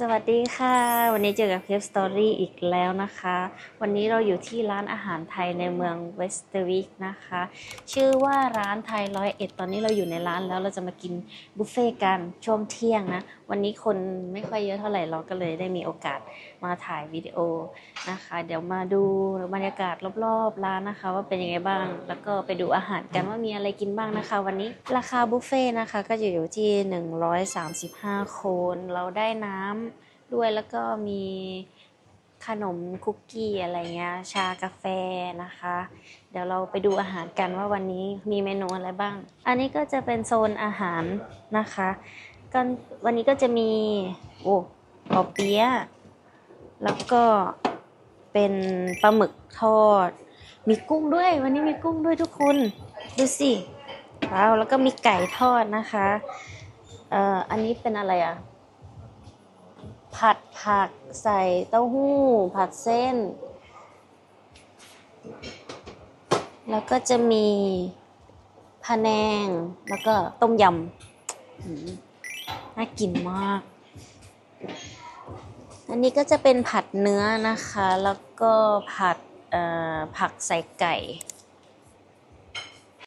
สวัสดีค่ะ วันนี้เจอกับเคฟสตอรี่อีกแล้วนะคะ วันนี้เราอยู่ที่ร้านอาหารไทยในเมืองเวสต์วิกนะคะ ชื่อว่าร้านไทยร้อยเอ็ดตอนนี้เราอยู่ในร้านแล้วเราจะมากินบุฟเฟ่ต์กันช่วงเที่ยงนะ วันนี้คนไม่ค่อยเยอะเท่าไหร่เราก็เลยได้มีโอกาสมาถ่ายวิดีโอนะคะ เดี๋ยวมาดูบรรยากาศรอบๆร้านนะคะ ว่าเป็นยังไงบ้าง แล้วก็ไปดูอาหารกันว่ามีอะไรกินบ้างนะคะ วันนี้ราคาบุฟเฟ่ต์นะคะก็จะอยู่ที่ 135คนเราได้น้ำ ด้วยแล้วก็มีขนมคุกกี้อะไรเงี้ยชากาแฟนะคะ เดี๋ยวเราไปดูอาหารกันว่าวันนี้มีเมนูอะไรบ้าง อันนี้ก็จะเป็นโซนอาหารนะคะก็วันนี้ก็จะมีโอ้ปอเปี๊ยะแล้วก็เป็นปลาหมึกทอด มีกุ้งด้วย วันนี้มีกุ้งด้วยทุกคนดูสิว้าวแล้วก็มีไก่ทอดนะคะเอ่ออันนี้เป็นอะไรอะ ผัดผักใส่เต้าหู้ ผัดเส้น แล้วก็จะมีพะแนง แล้วก็ต้มยำน่ากินมาก อันนี้ก็จะเป็นผัดเนื้อนะคะ แล้วก็ผัดผักใส่ไก่